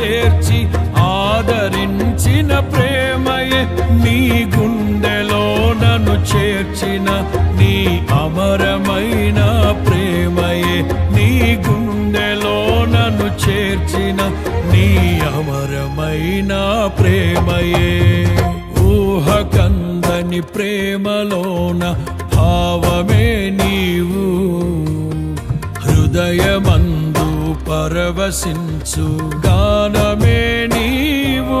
చేర్చి ఆదరించిన ప్రేమయే నీ గుండెలో నన్ను చేర్చిన నీ అమరమైన ప్రేమయే నీ గుండెలో నన్ను చేర్చిన నీ అమరమైన ప్రేమయే. ఊహ కందని ప్రేమలోన భావమే నీవు. హృదయమందు పరవశించు. గానమే నీవు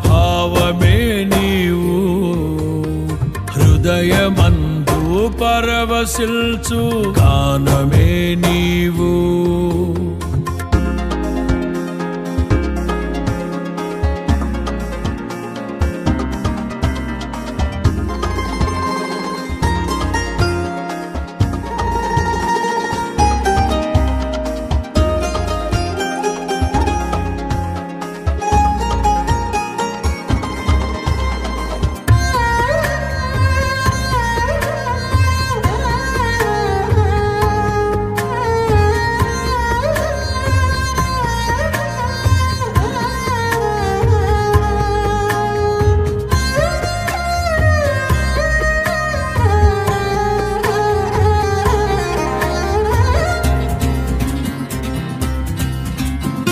భావమే నీవు. హృదయమందు పరవశిల్చు గానమే నీవు.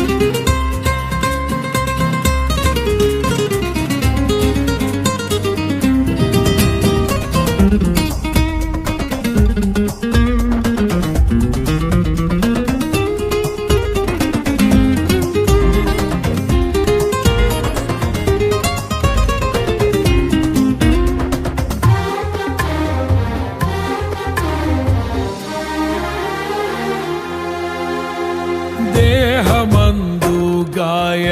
దేహమందు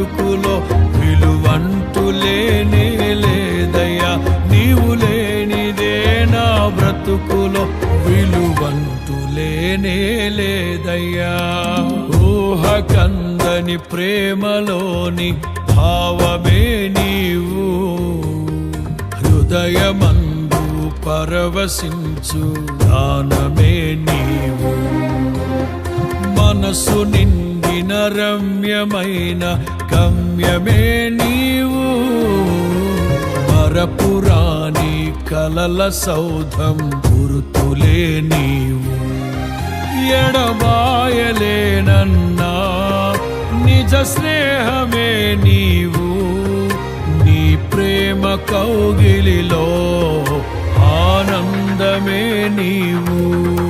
బ్రతుకులో విలువంటూ లేనే లేదయ్యా నీవు లేనిదే నా బ్రతుకులో విలువంటూ లేనే లేదయ్యా. ఊహ కందని ప్రేమలోని భావమే నీవు హృదయమందు పరవశించు దానమే నీవు. మనసు నిండిన రమ్యమైన గమ్యమే నీవు. మరపురాని కలల సౌధం గురుతులే నీవు. ఎడబాయలేనన్నా నిజ స్నేహమే నీవు. నీ ప్రేమ కౌగిలిలో ఆనందమే నీవు.